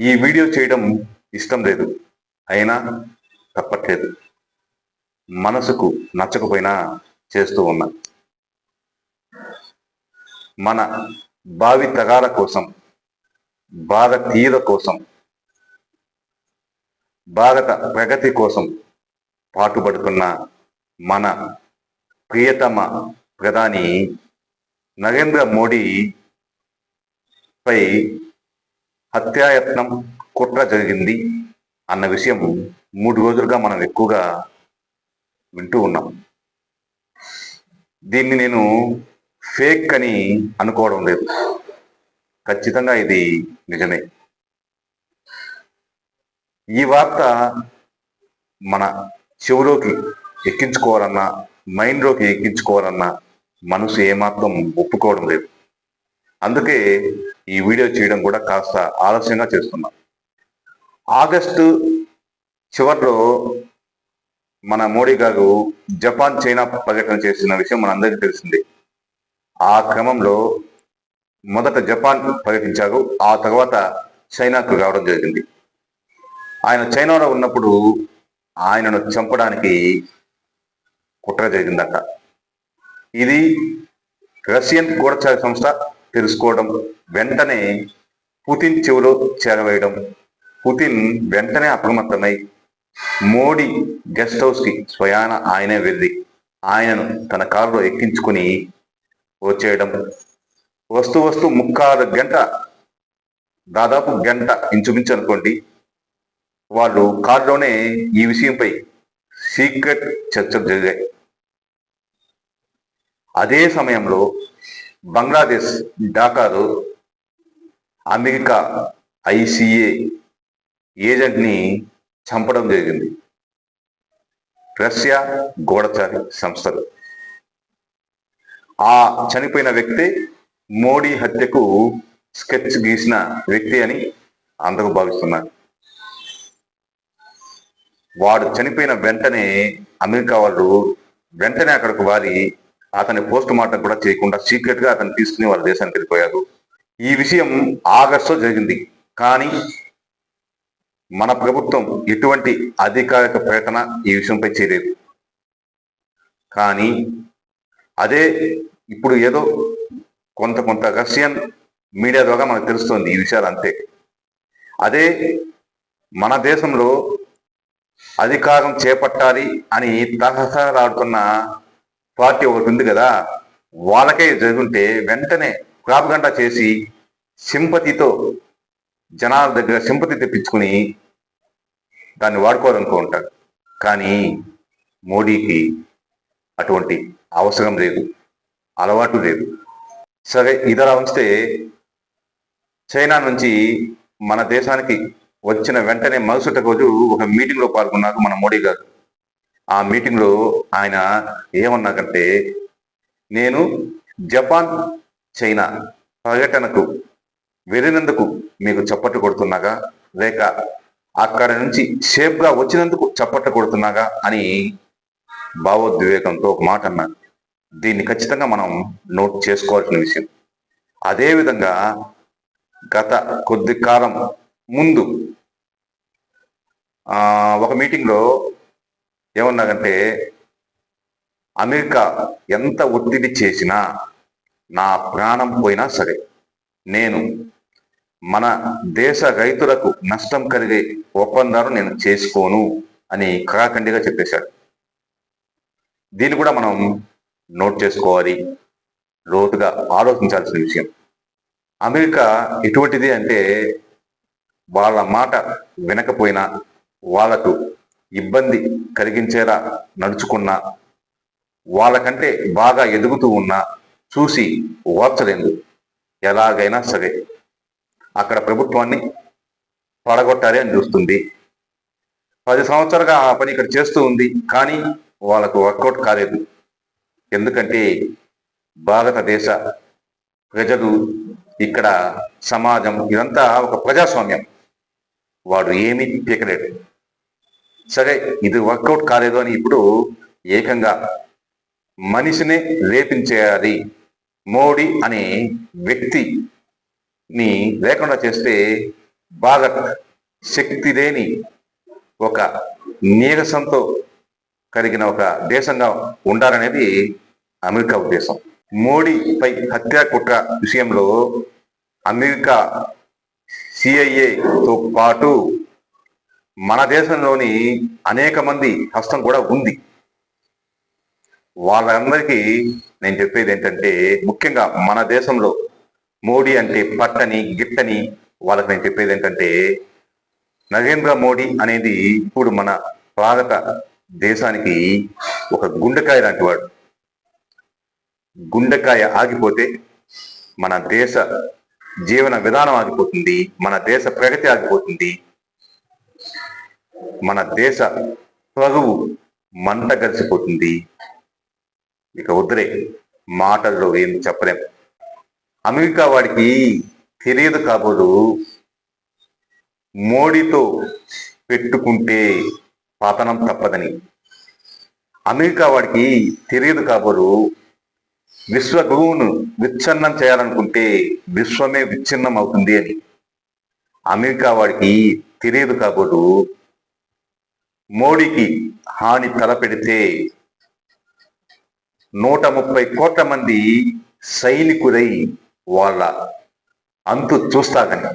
ఈ వీడియో చేయడం ఇష్టం లేదు. అయినా తప్పట్లేదు. మనసుకు నచ్చకపోయినా చేస్తూ ఉన్నా. మన భావి తగాల కోసం భారతీయుల కోసం భారత ప్రగతి కోసం పాటుపడుతున్న మన ప్రియతమ ప్రధాని నరేంద్ర మోడీ పై హత్యాయత్నం కుట్ర జరిగింది అన్న విషయం మూడు రోజులుగా మనం ఎక్కువగా వింటూ ఉన్నాం. దీన్ని నేను ఫేక్ అని అనుకోవడం లేదు. ఖచ్చితంగా ఇది నిజమే. ఈ వార్త మన చెవులోకి ఎక్కించుకోవాలన్నా మైండ్లోకి ఎక్కించుకోవాలన్నా మనసు ఏమాత్రం ఒప్పుకోవడం లేదు. అందుకే ఈ వీడియో చేయడం కూడా కాస్త ఆలస్యంగా చేస్తున్నాం. ఆగస్టు చివరిలో మన మోడీ గారు జపాన్ చైనా పర్యటన చేసిన విషయం మనందరికీ తెలిసింది. ఆ క్రమంలో మొదట జపాన్ పర్యటించారు ఆ తర్వాత చైనాకు రావడం జరిగింది. ఆయన చైనాలో ఉన్నప్పుడు ఆయనను చంపడానికి కుట్ర జరిగిందట. ఇది రష్యన్ గూఢచార సంస్థ తెలుసుకోవడం వెంటనే పుతిన్ చెవిలో చేరవేయడం. పుతిన్ వెంటనే అప్రమత్తమై మోడీ గెస్ట్ హౌస్కి స్వయాన ఆయనే వెళ్ళి ఆయనను తన కారులో ఎక్కించుకుని వచ్చేయడం. వస్తూ వస్తూ ముక్కాలు గంట దాదాపు గంట ఇంచుమించు అనుకోండి వాళ్ళు కారులోనే ఈ విషయంపై సీక్రెట్ చర్చలు జరిగాయి. అదే సమయంలో బంగ్లాదేశ్ ఢాకాలో అమెరికా ఐసిఏ ఏజెంట్ని చంపడం జరిగింది. రష్యా గోడచారి సంస్థలు. ఆ చనిపోయిన వ్యక్తి మోడీ హత్యకు స్కెచ్ గీసిన వ్యక్తి అని అందరూ భావిస్తున్నారు. వాడు చనిపోయిన వెంటనే అమెరికా వాళ్ళు వెంటనే అక్కడికి వారి అతని పోస్ట్ మార్టం కూడా చేయకుండా సీక్రెట్గా అతను తీసుకుని వాళ్ళ దేశానికి వెళ్ళిపోయారు. ఈ విషయం ఆగస్టులో జరిగింది. కానీ మన ప్రభుత్వం ఎటువంటి అధికారిక ప్రకటన ఈ విషయంపై చేయలేదు. కానీ అదే ఇప్పుడు ఏదో కొంత కొంత రష్యన్ మీడియా ద్వారా మనకు తెలుస్తుంది ఈ విషయాలు అంతే. అదే మన దేశంలో అధికారం చేపట్టాలి అని తహసలాడుతున్న పార్టీ ఒకటి ఉంది కదా వాళ్ళకే జరుగుంటే వెంటనే ప్రాపగంట చేసి సింపతితో జనాల దగ్గర సింపతి తెప్పించుకుని దాన్ని వాడుకోవాలనుకో ఉంటారు. కానీ మోడీకి అటువంటి అవసరం లేదు అలవాటు లేదు. సరే ఇదలా ఉంచితే చైనా నుంచి మన దేశానికి వచ్చిన వెంటనే మరుసటి రోజు ఒక మీటింగ్లో పాల్గొన్నారు మన మోడీ గారు. ఆ మీటింగ్లో ఆయన ఏమన్నాకంటే నేను జపాన్ చైనా పర్యటనకు వెళ్ళినందుకు మీకు చప్పట్లు కొడుతున్నాగా? లేక అక్కడ నుంచి షేప్గా గా వచ్చినందుకు చప్పట్లు కొడుతున్నాగా? అని భావోద్వేగంతో ఒక మాట అన్నారు. దీన్ని ఖచ్చితంగా మనం నోట్ చేసుకోవాల్సిన విషయం. అదేవిధంగా గత కొద్ది కాలం ముందు ఒక మీటింగ్లో లో అమెరికా ఎంత ఒత్తిడి చేసినా నా ప్రాణం పోయినా సరే నేను మన దేశ రైతులకు నష్టం కలిగే ఒప్పందాలు నేను చేసుకోను అని కరాఖండిగా చెప్పేశాడు దీన్ని కూడా మనం నోట్ చేసుకోవాలి లోతుగా ఆలోచించాల్సిన విషయం. అమెరికా ఎటువంటిది అంటే వాళ్ళ మాట వినకపోయినా వాళ్ళకు ఇబ్బంది కలిగించేలా నడుచుకున్నా వాళ్ళకంటే బాగా ఎదుగుతూ ఉన్నా చూసి ఓర్చలేదు ఎలాగైనా సరే అక్కడ ప్రభుత్వాన్ని పడగొట్టాలి అని చూస్తుంది. పది సంవత్సరాలుగా ఆ పని ఇక్కడ చేస్తూ ఉంది కానీ వాళ్ళకు వర్కౌట్ కాలేదు. ఎందుకంటే భారతదేశ ప్రజలు ఇక్కడ సమాజం ఇదంతా ఒక ప్రజాస్వామ్యం. వాడు ఏమీ పీకలేడు సరే ఇది వర్కౌట్ కాలేదు అని ఇప్పుడు ఏకంగా మనిషిని రేపించేయాలి. మోడీ అనే వ్యక్తిని లేకుండా చేస్తే బాగా శక్తి లేని ఒక నీరసంతో కలిగిన ఒక దేశంగా ఉండాలనేది అమెరికా ఉద్దేశం. మోడీపై హత్యా కుట్ర విషయంలో అమెరికా సిఐఏతో పాటు మన దేశంలోని అనేక మంది హస్తం కూడా ఉంది. వాళ్ళందరికీ నేను చెప్పేది ఏంటంటే ముఖ్యంగా మన దేశంలో మోడీ అంటే పట్టని గిట్టని వాళ్ళకి నేను చెప్పేది ఏంటంటే నరేంద్ర మోడీ అనేది ఇప్పుడు మన భారత దేశానికి ఒక గుండెకాయ లాంటి వాడు. గుండెకాయ ఆగిపోతే మన దేశ జీవన విధానం ఆగిపోతుంది మన దేశ ప్రగతి ఆగిపోతుంది మన దేశ పరువు మంట కలిసిపోతుంది. ఇక వద్దులే మాటల్లో ఏం చెప్పలేం. అమెరికా వాడికి తెలియదు కాబోదు మోడీతో పెట్టుకుంటే పతనం తప్పదని. అమెరికా వాడికి తెలియదు కాబోలు విశ్వ గురువును విచ్ఛిన్నం చేయాలనుకుంటే విశ్వమే విచ్ఛిన్నం అవుతుంది అని. అమెరికా వాడికి తెలియదు కాబోలు మోడీకి హాని తలపెడితే నూట ముప్పై కోట్ల మంది సైనికులై వాళ్ళ అంతు చూస్తాగని